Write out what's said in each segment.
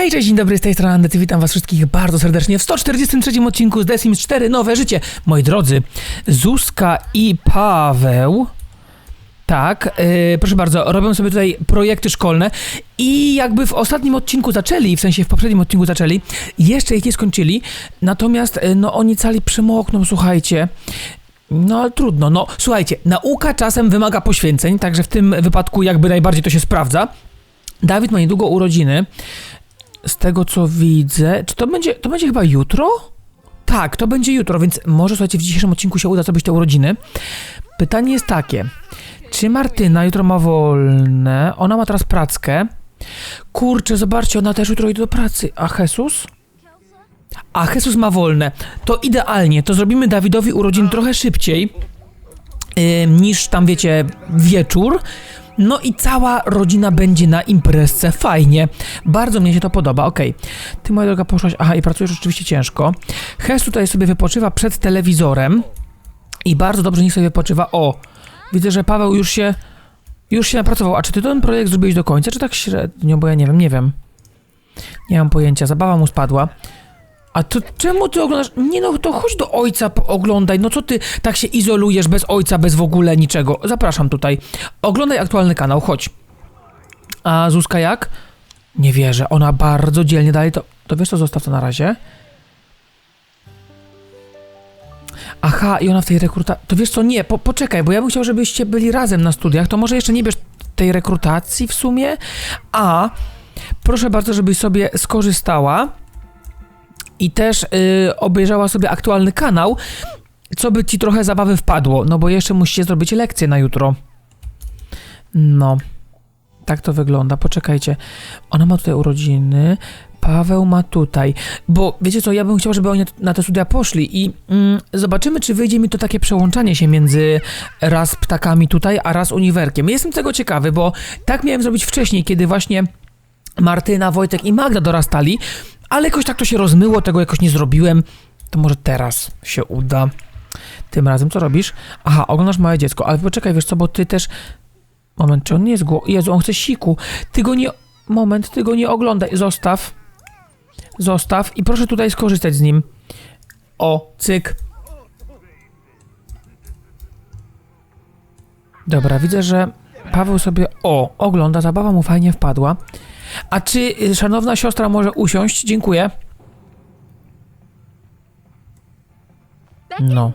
Hej, cześć, dzień dobry, z tej strony Andy, witam was wszystkich bardzo serdecznie w 143 odcinku z The Sims 4 Nowe Życie. Moi drodzy, Zuzka i Paweł, tak, yy, proszę bardzo, robią sobie tutaj projekty szkolne i jakby w ostatnim odcinku zaczęli, w sensie w poprzednim odcinku zaczęli, jeszcze ich nie skończyli, natomiast yy, no oni cali przemokną, słuchajcie. No ale trudno, no słuchajcie, nauka czasem wymaga poświęceń, także w tym wypadku jakby najbardziej to się sprawdza. Dawid ma niedługo urodziny. Z tego co widzę, czy to będzie, to będzie chyba jutro? Tak, to będzie jutro, więc może słuchajcie, w dzisiejszym odcinku się uda zrobić te urodziny. Pytanie jest takie, czy Martyna jutro ma wolne? Ona ma teraz prackę. Kurczę, zobaczcie, ona też jutro idzie do pracy. A Jesus? A Jesus ma wolne. To idealnie, to zrobimy Dawidowi urodzin trochę szybciej yy, niż tam wiecie wieczór. No i cała rodzina będzie na imprezce. Fajnie. Bardzo mnie się to podoba. Okej. Ty, moja droga, poszłaś. Aha, i pracujesz rzeczywiście ciężko. Hes tutaj sobie wypoczywa przed telewizorem. I bardzo dobrze niech sobie wypoczywa. O! Widzę, że Paweł już się. Już się napracował. A czy ty ten projekt zrobiłeś do końca, czy tak średnio? Bo ja nie wiem, nie wiem. Nie mam pojęcia. Zabawa mu spadła. A to czemu ty oglądasz? Nie no, to chodź do ojca, oglądaj. No co ty tak się izolujesz bez ojca, bez w ogóle niczego? Zapraszam tutaj. Oglądaj aktualny kanał, chodź. A Zuzka jak? Nie wierzę, ona bardzo dzielnie dalej to... To wiesz co, zostaw to na razie. Aha, i ona w tej rekrutacji... To wiesz co, nie, po, poczekaj, bo ja bym chciał, żebyście byli razem na studiach, to może jeszcze nie bierz tej rekrutacji w sumie, a proszę bardzo, żebyś sobie skorzystała i też y, obejrzała sobie aktualny kanał, co by ci trochę zabawy wpadło, no bo jeszcze musicie zrobić lekcję na jutro. No, tak to wygląda. Poczekajcie, ona ma tutaj urodziny, Paweł ma tutaj, bo wiecie co, ja bym chciał, żeby oni na te studia poszli i mm, zobaczymy, czy wyjdzie mi to takie przełączanie się między raz ptakami tutaj, a raz uniwerkiem. Jestem tego ciekawy, bo tak miałem zrobić wcześniej, kiedy właśnie Martyna, Wojtek i Magda dorastali, ale jakoś tak to się rozmyło, tego jakoś nie zrobiłem. To może teraz się uda. Tym razem co robisz? Aha, oglądasz małe dziecko, ale poczekaj, wiesz co, bo ty też... Moment, czy on nie jest gło... Jezu, on chce siku. Ty go nie... Moment, ty go nie oglądaj. Zostaw. Zostaw i proszę tutaj skorzystać z nim. O, cyk. Dobra, widzę, że Paweł sobie... O, ogląda, zabawa mu fajnie wpadła. A czy y, szanowna siostra może usiąść? Dziękuję. No.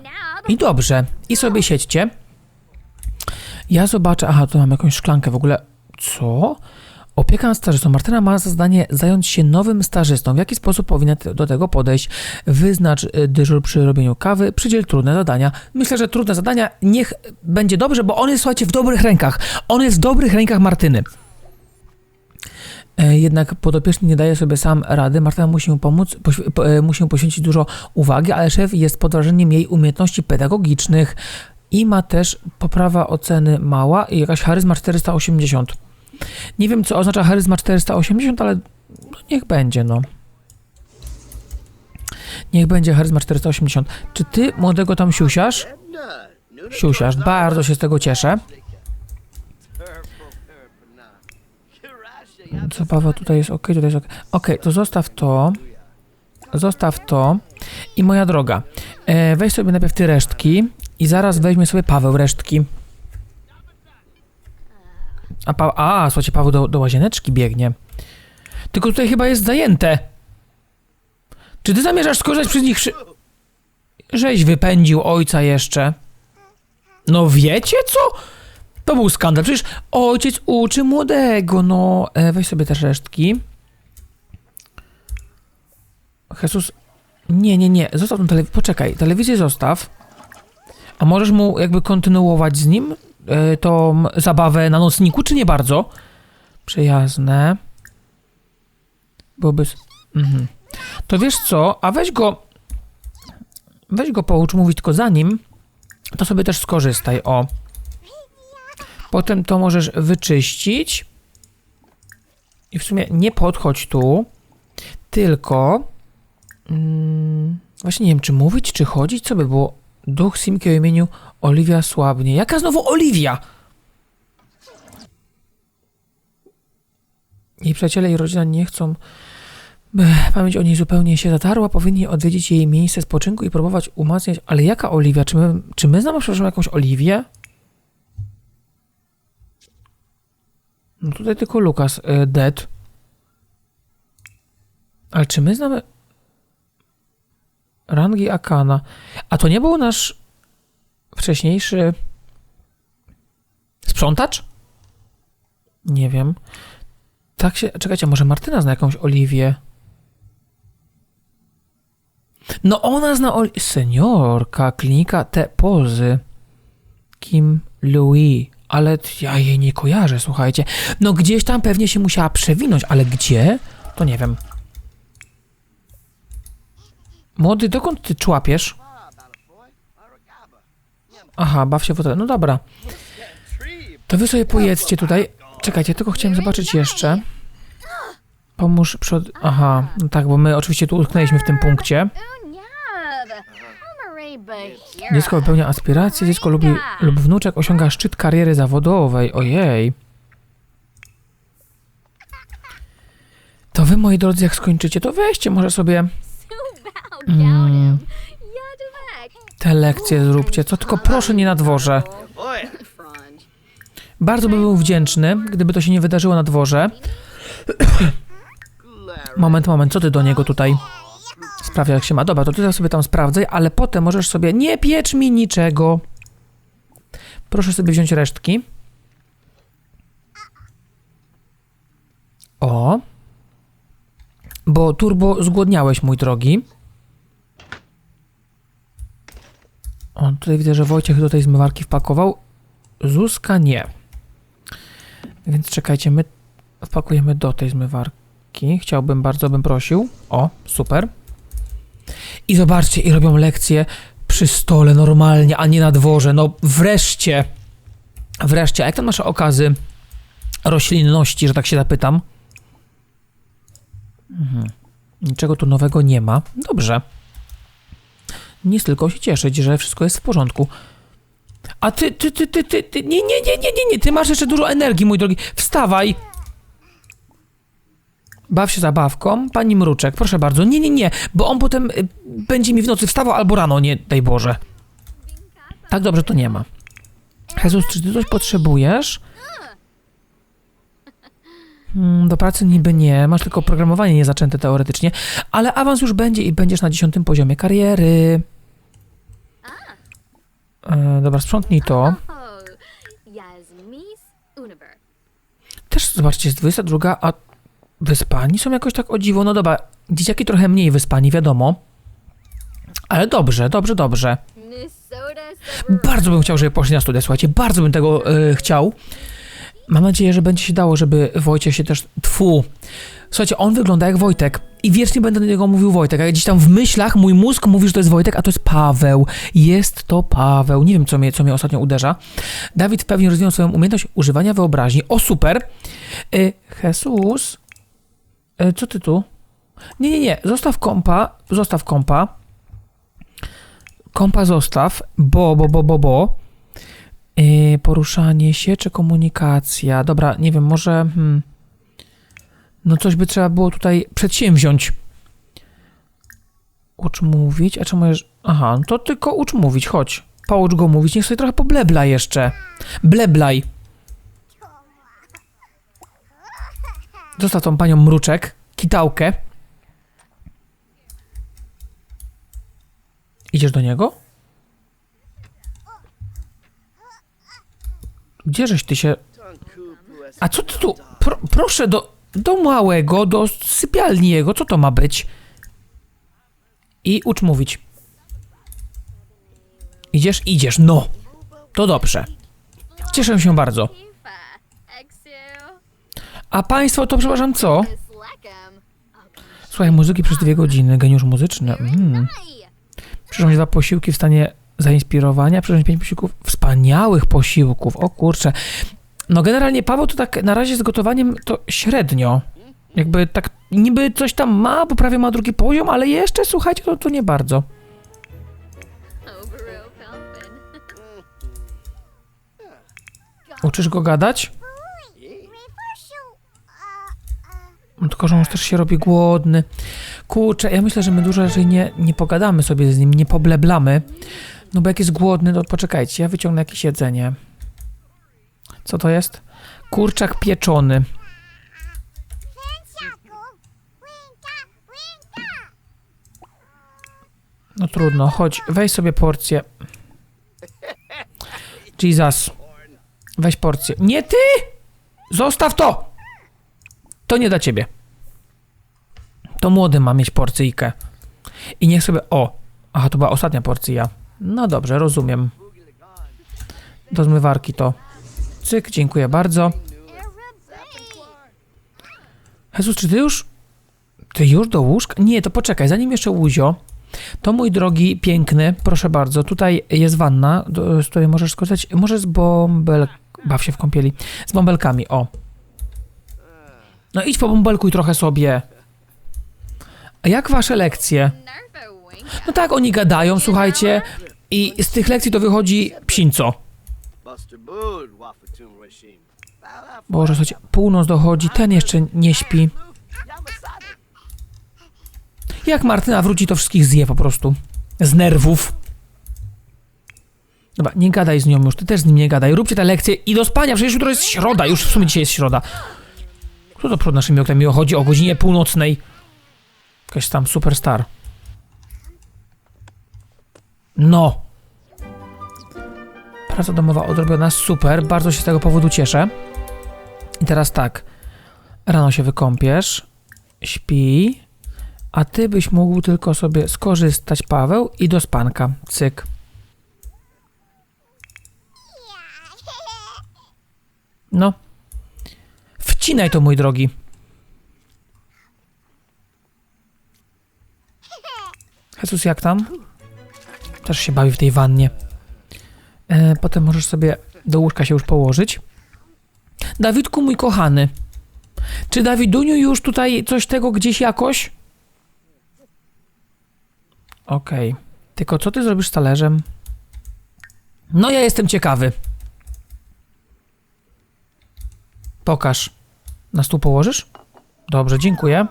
I dobrze. I sobie siedźcie. Ja zobaczę. Aha, tu mam jakąś szklankę w ogóle. Co? Opieka nad stażystą. Martyna ma za zadanie zająć się nowym stażystą. W jaki sposób powinna do tego podejść? Wyznacz y, dyżur przy robieniu kawy, przydziel trudne zadania. Myślę, że trudne zadania niech będzie dobrze, bo on jest, słuchajcie, w dobrych rękach. On jest w dobrych rękach Martyny. E, Jednak podopieczny nie daje sobie sam rady. Martyna musi mu pomóc, e, musi mu poświęcić dużo uwagi, ale szef jest pod wrażeniem jej umiejętności pedagogicznych i ma też poprawa oceny mała i jakaś charyzma 480. Nie wiem, co oznacza charyzma 480, ale no niech będzie, no. Niech będzie charyzma 480. Czy ty młodego tam siusiasz? Siusiasz, bardzo się z tego cieszę. Paweł, tutaj jest ok, tutaj jest ok. Ok, to zostaw to. Zostaw to. I moja droga, e, weź sobie najpierw ty resztki i zaraz weźmie sobie Paweł resztki. A, pa, a słuchajcie, Paweł do, do łazieneczki biegnie. Tylko tutaj chyba jest zajęte. Czy ty zamierzasz skorzystać przez nich? Żeś wypędził ojca jeszcze. No wiecie co? To był skandal. Przecież ojciec uczy młodego. No, e, weź sobie też resztki. Jesus. Nie, nie, nie. Zostaw tą telewizję. Poczekaj, telewizję zostaw. A możesz mu jakby kontynuować z nim e, tą zabawę na nocniku, czy nie bardzo? Przyjazne. Byłoby. Mhm. To wiesz co? A weź go. Weź go poucz mówić tylko za nim. To sobie też skorzystaj. O. Potem to możesz wyczyścić. I w sumie nie podchodź tu, tylko. Mm, właśnie nie wiem, czy mówić, czy chodzić, co by było. Duch Simki o imieniu Oliwia słabnie. Jaka znowu Oliwia? Jej przyjaciele i rodzina nie chcą Ech, Pamięć o niej zupełnie się zatarła. Powinni odwiedzić jej miejsce spoczynku i próbować umacniać. Ale jaka Oliwia? Czy my, czy my znamy, przepraszam, jakąś Oliwię? No tutaj tylko Lukas, y, Dead. Ale czy my znamy rangi Akana? A to nie był nasz wcześniejszy sprzątacz? Nie wiem. Tak się. Czekajcie, może Martyna zna jakąś Oliwię? No ona zna Oli... Seniorka, klinika, te pozy. Kim Louis. Ale ja jej nie kojarzę, słuchajcie. No gdzieś tam pewnie się musiała przewinąć, ale gdzie? To nie wiem. Młody, dokąd ty człapiesz? Aha, baw się w hotel. No dobra. To wy sobie pojedzcie tutaj. Czekajcie, tylko chciałem zobaczyć jeszcze. Pomóż przed... Aha, no tak, bo my oczywiście tu utknęliśmy w tym punkcie. Dziecko wypełnia aspiracje, dziecko lubi, lub wnuczek osiąga szczyt kariery zawodowej. Ojej. To wy, moi drodzy, jak skończycie, to weźcie może sobie mm, te lekcje zróbcie. Co tylko proszę nie na dworze. Bardzo bym był wdzięczny, gdyby to się nie wydarzyło na dworze. Moment, moment, co ty do niego tutaj sprawia, jak się ma? Dobra, to ty sobie tam sprawdzaj, ale potem możesz sobie... Nie piecz mi niczego. Proszę sobie wziąć resztki. O. Bo turbo zgłodniałeś, mój drogi. O, tutaj widzę, że Wojciech do tej zmywarki wpakował. Zuzka nie. Więc czekajcie, my wpakujemy do tej zmywarki. Chciałbym, bardzo bym prosił. O, super. I zobaczcie, i robią lekcje przy stole normalnie, a nie na dworze. No wreszcie. Wreszcie. A jak tam nasze okazy roślinności, że tak się zapytam? Mhm. Niczego tu nowego nie ma. Dobrze. Nic tylko się cieszyć, że wszystko jest w porządku. A ty, ty, ty, ty, ty, ty, nie, nie, nie, nie, nie, nie, ty masz jeszcze dużo energii, mój drogi. Wstawaj! Baw się zabawką, pani Mruczek, proszę bardzo. Nie, nie, nie, bo on potem y, będzie mi w nocy wstawał albo rano, nie, daj Boże. Tak dobrze to nie ma. Jezus, czy ty coś potrzebujesz? Hmm, do pracy niby nie, masz tylko programowanie niezaczęte teoretycznie, ale awans już będzie i będziesz na dziesiątym poziomie kariery. E, dobra, sprzątnij to. Też zobaczcie, jest 22, a wyspani są jakoś tak o dziwo. No dobra, dzieciaki trochę mniej wyspani, wiadomo. Ale dobrze, dobrze, dobrze. Bardzo bym chciał, żeby poszli na studia, słuchajcie, bardzo bym tego e, chciał. Mam nadzieję, że będzie się dało, żeby Wojciech się też... Tfu. Słuchajcie, on wygląda jak Wojtek i wiecznie będę do niego mówił Wojtek, a gdzieś tam w myślach mój mózg mówi, że to jest Wojtek, a to jest Paweł. Jest to Paweł. Nie wiem, co mnie, co mnie ostatnio uderza. Dawid pewnie rozwinął swoją umiejętność używania wyobraźni. O, super. Y, Jesus. Y, co ty tu? Nie, nie, nie. Zostaw kompa. Zostaw kompa. Kompa zostaw, bo, bo, bo, bo, bo. Yy, poruszanie się czy komunikacja? Dobra, nie wiem, może. Hmm, no coś by trzeba było tutaj przedsięwziąć. Ucz mówić, a czemu jest. Aha, no to tylko ucz mówić, chodź. Poucz go mówić, niech sobie trochę poblebla jeszcze. Bleblaj. Zostaw tą panią mruczek, kitałkę. Idziesz do niego? Gdzieżeś ty się... A co ty tu... Pro, proszę, do, do małego, do sypialni jego, co to ma być? I ucz mówić. Idziesz? Idziesz, no. To dobrze. Cieszę się bardzo. A państwo to, przepraszam, co? Słuchaj muzyki przez dwie godziny, geniusz muzyczny. Mm. Przyszło dwa posiłki w stanie zainspirowania, przyjąć pięć posiłków, wspaniałych posiłków, o kurczę. No generalnie Paweł to tak na razie z gotowaniem to średnio. Jakby tak niby coś tam ma, bo prawie ma drugi poziom, ale jeszcze słuchajcie, to, to nie bardzo. Uczysz go gadać? No tylko, że on już też się robi głodny. Kurczę, ja myślę, że my dużo raczej nie, nie pogadamy sobie z nim, nie pobleblamy. No bo jak jest głodny, to poczekajcie, ja wyciągnę jakieś jedzenie. Co to jest? Kurczak pieczony. No trudno, chodź, weź sobie porcję. Jesus. Weź porcję. Nie ty! Zostaw to! To nie dla ciebie. To młody ma mieć porcyjkę. I niech sobie. O! Aha, to była ostatnia porcja. No dobrze, rozumiem. Do zmywarki to. Cyk, dziękuję bardzo. Jezus, czy ty już. Ty już do łóżka? Nie, to poczekaj, zanim jeszcze łuzio. To mój drogi, piękny, proszę bardzo, tutaj jest wanna, z której możesz skorzystać. Może z bąbel... Baw się w kąpieli. Z bąbelkami, o. No idź po bąbelkuj trochę sobie. A jak wasze lekcje? No tak, oni gadają, słuchajcie. I z tych lekcji to wychodzi psinco. Boże, słuchajcie, północ dochodzi, ten jeszcze nie śpi. Jak Martyna wróci, to wszystkich zje po prostu. Z nerwów. Dobra, nie gadaj z nią już, ty też z nim nie gadaj. Róbcie te lekcje i do spania, przecież jutro jest środa, już w sumie dzisiaj jest środa. Kto to przed naszymi oknami chodzi o godzinie północnej? Jakaś tam superstar. No. Praca domowa odrobiona, super, bardzo się z tego powodu cieszę. I teraz tak. Rano się wykąpiesz, śpi, a ty byś mógł tylko sobie skorzystać, Paweł, i do spanka. Cyk. No. Wcinaj to, mój drogi. Jesus, jak tam? Też się bawi w tej wannie. E, potem możesz sobie do łóżka się już położyć. Dawidku, mój kochany, czy Dawiduniu już tutaj coś tego gdzieś jakoś? Okej. Tylko co ty zrobisz z talerzem? No ja jestem ciekawy. Pokaż. Na stół położysz? Dobrze, dziękuję.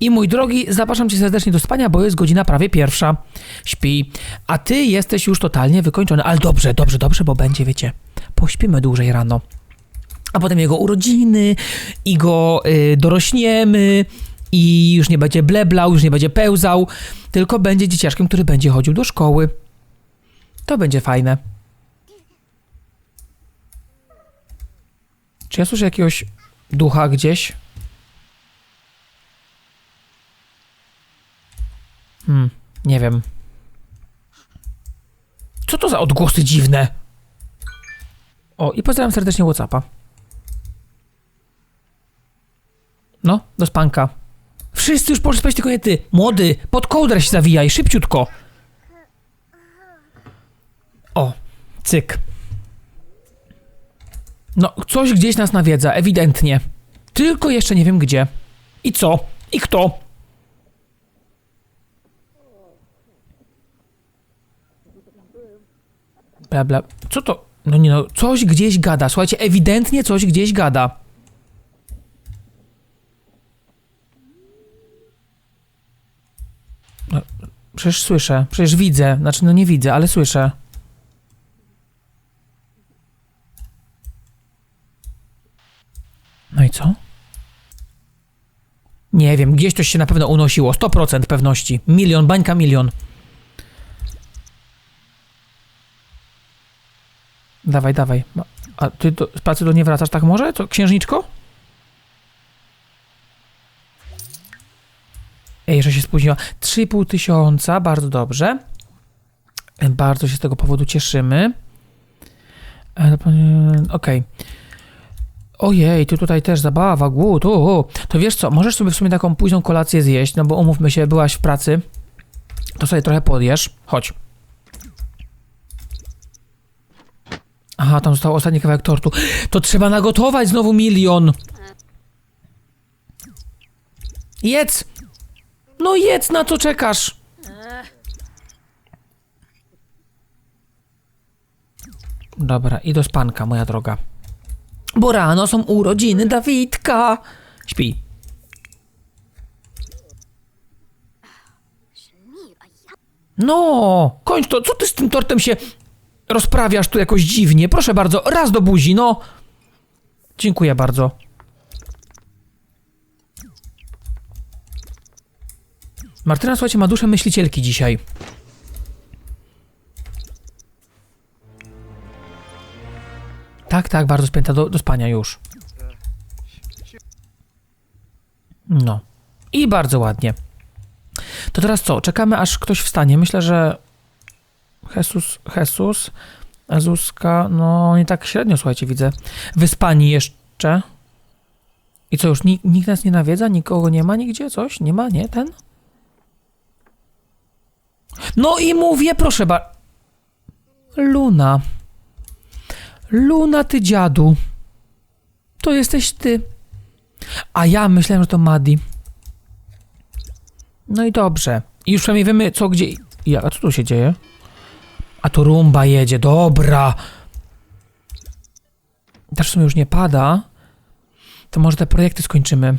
I mój drogi, zapraszam cię serdecznie do spania, bo jest godzina prawie pierwsza. Śpi. A ty jesteś już totalnie wykończony. Ale dobrze, dobrze, dobrze, bo będzie, wiecie, pośpimy dłużej rano. A potem jego urodziny i go y, dorośniemy i już nie będzie bleblał, już nie będzie pełzał, tylko będzie dzieciaczkiem, który będzie chodził do szkoły. To będzie fajne. Czy ja słyszę jakiegoś ducha gdzieś? Hmm, nie wiem. Co to za odgłosy dziwne? O, i pozdrawiam serdecznie Whatsappa. No, do spanka. Wszyscy już poszli spać, tylko nie ty. Młody, pod kołdrę się zawijaj, szybciutko. O, cyk. No, coś gdzieś nas nawiedza, ewidentnie. Tylko jeszcze nie wiem gdzie. I co? I kto? Bla, bla. Co to? No nie no, coś gdzieś gada. Słuchajcie, ewidentnie coś gdzieś gada. No, przecież słyszę, przecież widzę. Znaczy, no nie widzę, ale słyszę. No i co? Nie wiem, gdzieś coś się na pewno unosiło. 100% pewności. Milion, bańka milion. Dawaj, dawaj. A ty do, z pracy do nie wracasz tak może? To księżniczko? Ej, że się spóźniła. 3,5 tysiąca, bardzo dobrze. Bardzo się z tego powodu cieszymy. E, panie- Okej. Ojej, tu tutaj też zabawa, głód, o. To wiesz co, możesz sobie w sumie taką późną kolację zjeść, no bo umówmy się, byłaś w pracy, to sobie trochę podjesz. Chodź. Aha, tam został ostatni kawałek tortu. To trzeba nagotować znowu milion. Jedz! No jedz, na co czekasz? Dobra, i do spanka, moja droga. Bo rano są urodziny Dawidka. Śpi. No, kończ to. Co ty z tym tortem się rozprawiasz tu jakoś dziwnie? Proszę bardzo, raz do buzi, no. Dziękuję bardzo. Martyna, słuchajcie, ma duszę myślicielki dzisiaj. Tak, tak, bardzo spięta do, do spania już. No. I bardzo ładnie. To teraz co? Czekamy aż ktoś wstanie. Myślę, że Jesus, Jesus, Zuzka, no nie tak średnio, słuchajcie, widzę. Wyspani jeszcze. I co, już nikt, nikt nas nie nawiedza? Nikogo nie ma nigdzie? Coś? Nie ma? Nie? Ten? No i mówię, proszę ba... Luna. Luna, ty dziadu. To jesteś ty. A ja myślałem, że to Madi. No i dobrze. I już przynajmniej wiemy co, gdzie... Ja, a co tu się dzieje? A tu rumba jedzie, dobra. Też w sumie już nie pada. To może te projekty skończymy.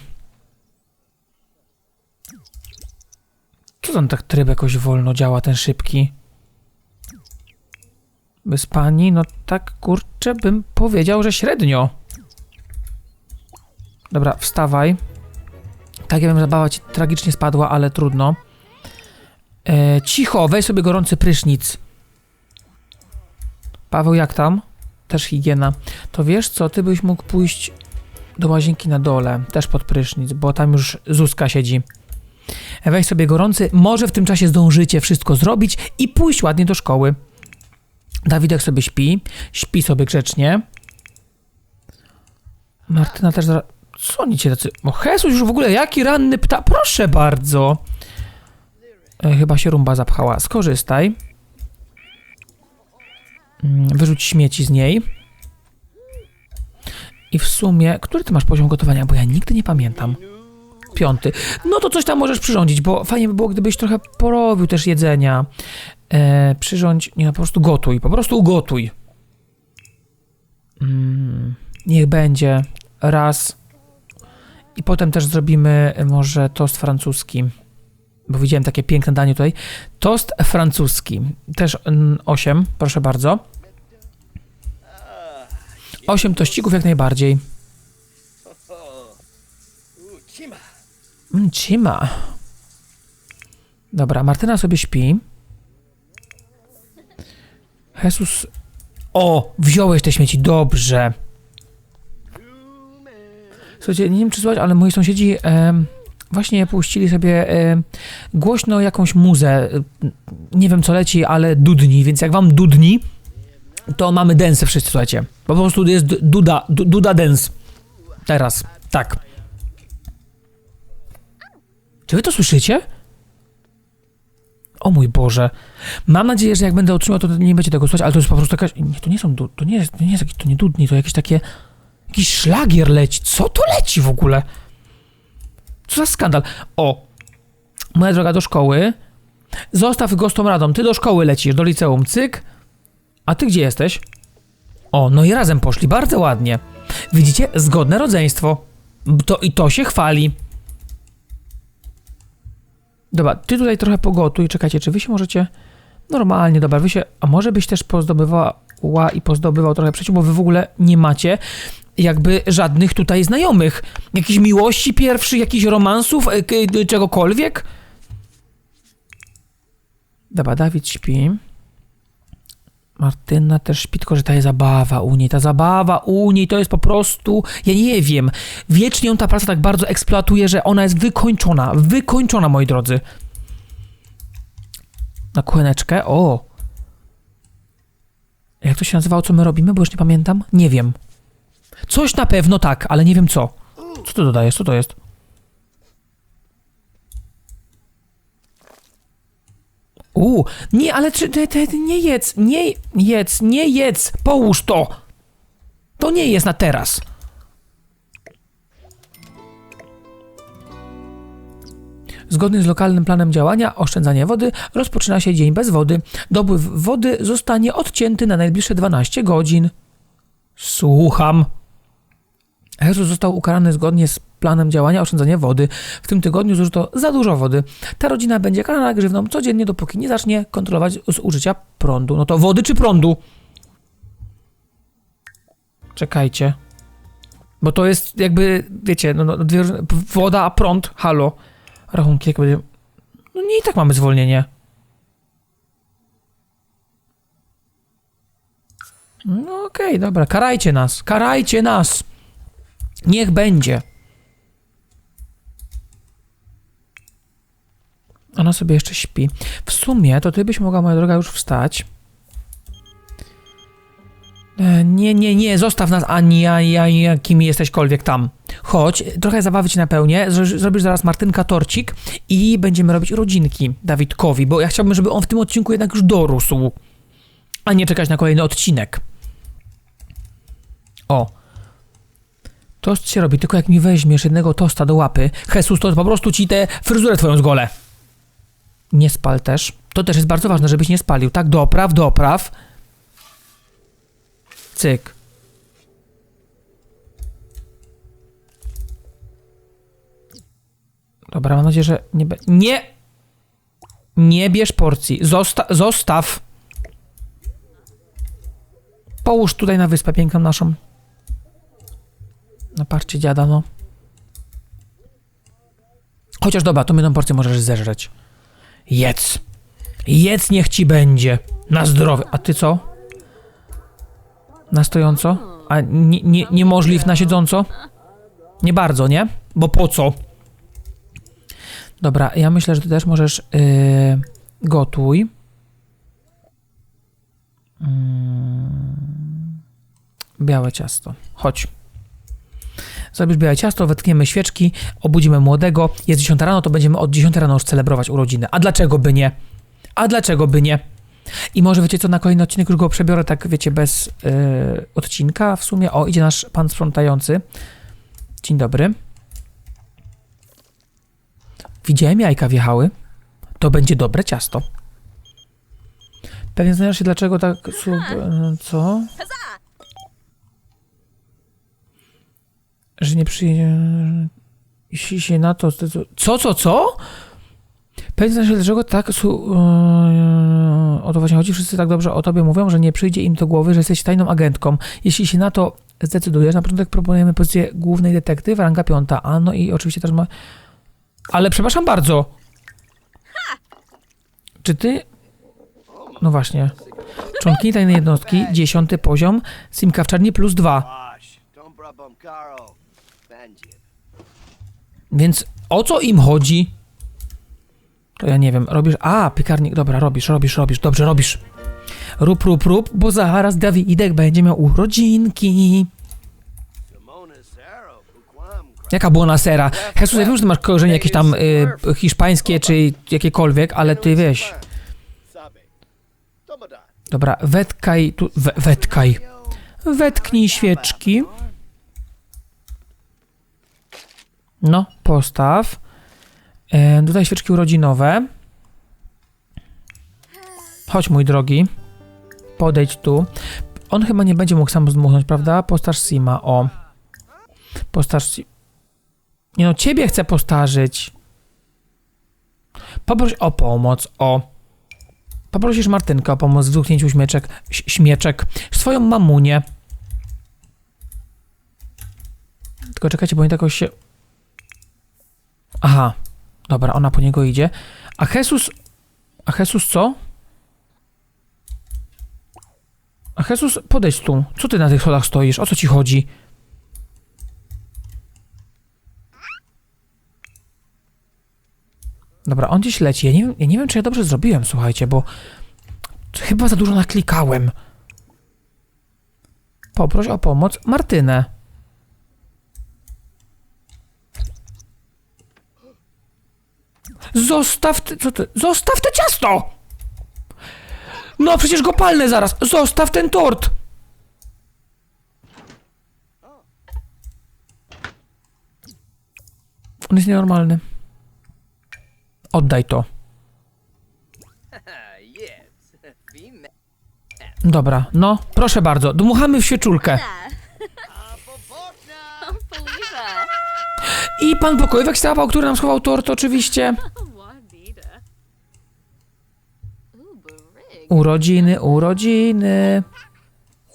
Co tam tak tryb jakoś wolno działa, ten szybki? Bez pani, no tak kurczę bym powiedział, że średnio. Dobra, wstawaj. Tak, ja wiem, zabawa ci tragicznie spadła, ale trudno. E, cicho, weź sobie gorący prysznic. Paweł, jak tam? Też higiena. To wiesz co, ty byś mógł pójść do łazienki na dole, też pod prysznic, bo tam już Zuzka siedzi. E, Weź sobie gorący, może w tym czasie zdążycie wszystko zrobić i pójść ładnie do szkoły. Dawidek sobie śpi, śpi sobie grzecznie. Martyna też zaraz... Co oni cię tacy... O Jesus, już w ogóle jaki ranny pta... Proszę bardzo. E, chyba się rumba zapchała. Skorzystaj. Mm, Wyrzuć śmieci z niej. I w sumie... Który ty masz poziom gotowania? Bo ja nigdy nie pamiętam. Piąty. No to coś tam możesz przyrządzić, bo fajnie by było, gdybyś trochę porobił też jedzenia. E, przyrządź... Nie, po prostu gotuj. Po prostu ugotuj. Mm, niech będzie. Raz. I potem też zrobimy e, może tost francuski. Bo widziałem takie piękne danie tutaj. Tost francuski. Też 8, proszę bardzo. 8 tościków jak najbardziej. Chima. Mm, Cima. Dobra, Martyna sobie śpi. Jesus. O, wziąłeś te śmieci, dobrze. Słuchajcie, nie wiem czy słuchać, ale moi sąsiedzi em, właśnie puścili sobie em, głośno jakąś muzę. E, Nie wiem co leci, ale dudni, więc jak wam dudni, to mamy densę wszyscy, słuchajcie. Po prostu jest duda, du- duda dance. Teraz, tak. Czy wy to słyszycie? O mój Boże. Mam nadzieję, że jak będę otrzymał, to nie będzie tego słuchać, ale to jest po prostu jakaś... Nie, to nie są... du- To nie jest, to nie jest. To nie dudni, to jakieś takie... Jakiś szlagier leci. Co to leci w ogóle? Co za skandal? O! Moja droga do szkoły. Zostaw go z tą radą. Ty do szkoły lecisz, do liceum. Cyk. A ty gdzie jesteś? O, no i razem poszli. Bardzo ładnie. Widzicie? Zgodne rodzeństwo. To i to się chwali. Dobra, ty tutaj trochę pogotuj. Czekajcie, czy wy się możecie... Normalnie, dobra, wy się... A może byś też pozdobywała i pozdobywał trochę przyjaciół, bo wy w ogóle nie macie jakby żadnych tutaj znajomych. Jakichś miłości pierwszych, jakichś romansów, e, k- czegokolwiek. Dobra, Dawid śpi. Martyna też śpi, tylko że ta jest zabawa u niej. Ta zabawa u niej to jest po prostu, ja nie wiem, wiecznie ją ta praca tak bardzo eksploatuje, że ona jest wykończona. Wykończona, moi drodzy. Na kucheneczkę, o. Jak to się nazywało, co my robimy, bo już nie pamiętam? Nie wiem. Coś na pewno tak, ale nie wiem co. Co ty dodajesz? Co to jest? U, nie, ale czy, te, te, nie jedz, nie jedz, nie jedz, połóż to. To nie jest na teraz. Zgodnie z lokalnym planem działania oszczędzania wody rozpoczyna się dzień bez wody. Dopływ wody zostanie odcięty na najbliższe 12 godzin. Słucham. Jesus został ukarany zgodnie z planem działania oszczędzania wody. W tym tygodniu zużyto za dużo wody. Ta rodzina będzie karana grzywną codziennie, dopóki nie zacznie kontrolować zużycia prądu. No to wody czy prądu? Czekajcie. Bo to jest jakby, wiecie, no, no woda, a prąd, halo. Rachunki, jak będzie... No nie i tak mamy zwolnienie. No okej, dobra, karajcie nas, karajcie nas. Niech będzie. Ona sobie jeszcze śpi. W sumie to ty byś mogła, moja droga, już wstać. E, Nie, nie, nie, zostaw nas ani, ani, ani kim jesteśkolwiek tam. Chodź, trochę zabawy ci napełnię, zro- zrobisz zaraz Martynka torcik i będziemy robić urodzinki Dawidkowi, bo ja chciałbym, żeby on w tym odcinku jednak już dorósł, a nie czekać na kolejny odcinek. O. Tost się robi, tylko jak mi weźmiesz jednego tosta do łapy, Jesus, to po prostu ci tę fryzurę twoją zgolę. Nie spal też. To też jest bardzo ważne, żebyś nie spalił. Tak, dopraw, dopraw. Cyk. Dobra, mam nadzieję, że nie... Nie! Nie bierz porcji. Zosta zostaw. Połóż tutaj na wyspę piękną naszą. Na parcie dziada, no. Chociaż dobra, to jedną porcję możesz zeżreć. Jedz. Jedz niech ci będzie. Na zdrowie. A ty co? Na stojąco? A nie, nie, niemożliw na siedząco? Nie bardzo, nie? Bo po co? Dobra, ja myślę, że ty też możesz yy, gotuj. Mm, białe ciasto. Chodź. Zrobisz białe ciasto, wetkniemy świeczki, obudzimy młodego. Jest 10 rano, to będziemy od 10 rano już celebrować urodziny. A dlaczego by nie? A dlaczego by nie? I może wiecie co, na kolejny odcinek już go przebiorę tak, wiecie, bez yy, odcinka w sumie. O, idzie nasz pan sprzątający. Dzień dobry. Widziałem jajka wjechały. To będzie dobre ciasto. Pewnie znasz się dlaczego tak... E, co? Że nie przyjedzie... Jeśli się na to... Co, co, co? Pewnie znasz się dlaczego tak... Su, e, o to właśnie chodzi. Wszyscy tak dobrze o tobie mówią, że nie przyjdzie im do głowy, że jesteś tajną agentką. Jeśli się na to zdecydujesz, na początek proponujemy pozycję głównej detektyw, ranga piąta. A no i oczywiście też ma... Ale przepraszam bardzo. Czy ty... No właśnie. Członkini tajnej jednostki, dziesiąty poziom, Simka w czarni plus dwa. Więc o co im chodzi? To ja nie wiem, robisz... A, piekarnik, dobra, robisz, robisz, robisz, dobrze, robisz. Rób, rób, rób, bo zaraz Dawidek będzie miał urodzinki. Jaka błona sera? Jesus, ja wiem, że ty masz korzenie jakieś tam y, hiszpańskie czy jakiekolwiek, ale ty wiesz... Dobra, wetkaj tu... We, wetkaj. Wetknij świeczki. No, postaw. E, tutaj świeczki urodzinowe. Chodź, mój drogi. Podejdź tu. On chyba nie będzie mógł sam zdmuchnąć, prawda? Postarz Sima, o. Postarz Si... Nie no, ciebie chcę postarzyć. Poproś o pomoc, o. Poprosisz Martynkę o pomoc w zdmuchnięciu śmieczek, śmieczek. Swoją mamunię. Tylko czekajcie, bo oni jakoś się... Aha. Dobra, ona po niego idzie. A Jesus... A Jesus co? A Jesus, podejdź tu. Co ty na tych schodach stoisz? O co ci chodzi? Dobra, on gdzieś leci. Ja nie, ja nie wiem, czy ja dobrze zrobiłem, słuchajcie, bo chyba za dużo naklikałem. Poproś o pomoc Martynę. Zostaw, co ty, zostaw te ciasto! No przecież go palnę zaraz. Zostaw ten tort! On jest nienormalny. Oddaj to. Dobra, no, proszę bardzo, dmuchamy w świeczulkę. I pan pokojówek stapał, który nam schował tort oczywiście. Urodziny, urodziny.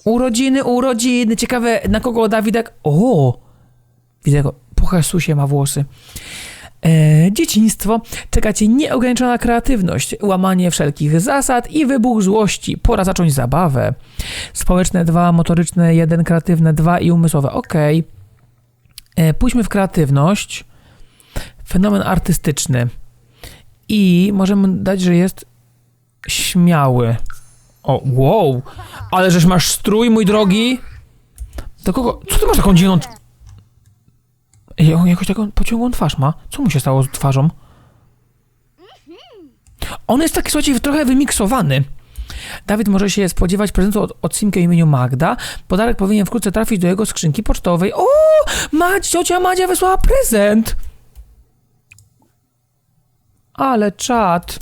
Urodziny, urodziny. Ciekawe, na kogo Dawidek... O! Widzę go. Po Jezusie ma włosy. E, dzieciństwo. Czeka cię nieograniczona kreatywność, łamanie wszelkich zasad i wybuch złości. Pora zacząć zabawę. Społeczne 2, motoryczne 1, kreatywne 2 i umysłowe. Okej. E, Pójdźmy w kreatywność. Fenomen artystyczny. I możemy dać, że jest śmiały. O, wow! Ale żeś masz strój, mój drogi! Do kogo? Co ty masz taką dziwną... Ej, on jakoś taką pociągłą twarz ma. Co mu się stało z twarzą? On jest taki, słuchajcie, trochę wymiksowany. Dawid może się spodziewać prezentu od, od Simki o imieniu Magda. Podarek powinien wkrótce trafić do jego skrzynki pocztowej. O! Mać, ciocia Madzia wysłała prezent! Ale czad.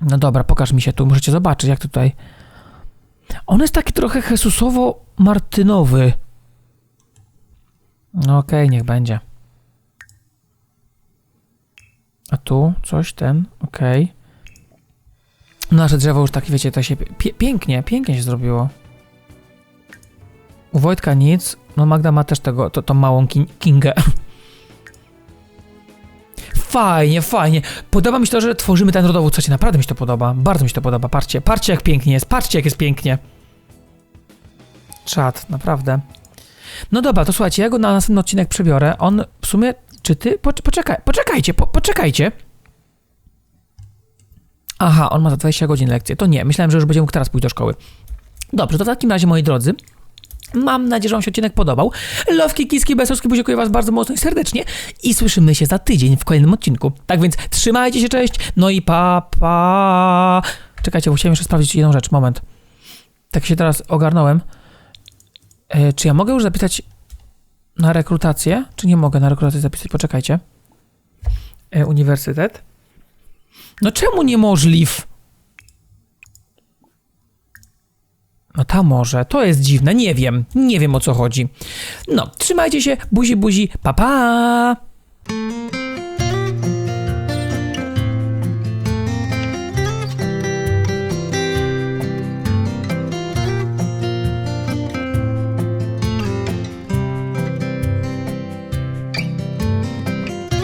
No dobra, pokaż mi się tu, możecie zobaczyć, jak tutaj. On jest taki trochę Jesusowo-Martynowy. No okej, niech będzie. A tu coś, ten, okej. Nasze drzewo już takie, wiecie, to się pie pięknie, pięknie się zrobiło. U Wojtka nic, no Magda ma też tego, to, tą małą kin Kingę. Fajnie, fajnie. Podoba mi się to, że tworzymy ten rodowód. Słuchajcie, naprawdę mi się to podoba. Bardzo mi się to podoba. Patrzcie, patrzcie jak pięknie jest. Patrzcie jak jest pięknie. Czad, naprawdę. No dobra, to słuchajcie, ja go na następny odcinek przebiorę. On w sumie, czy ty? Pocz- Poczekaj, poczekajcie, po, poczekajcie. Aha, on ma za 20 godzin lekcję. To nie, myślałem, że już będzie mógł teraz pójść do szkoły. Dobrze, to w takim razie, moi drodzy, Mam nadzieję, że Wam się odcinek podobał. Lowki, kiski, besowski, buziakuję Was bardzo mocno i serdecznie i słyszymy się za tydzień w kolejnym odcinku. Tak więc trzymajcie się, cześć, no i pa, pa. Czekajcie, bo chciałem jeszcze sprawdzić jedną rzecz, moment. Tak się teraz ogarnąłem. E, czy ja mogę już zapisać na rekrutację? Czy nie mogę na rekrutację zapisać? Poczekajcie. E, uniwersytet. No czemu niemożliw? No ta może, to jest dziwne, nie wiem, nie wiem o co chodzi. No, trzymajcie się, buzi buzi, pa pa!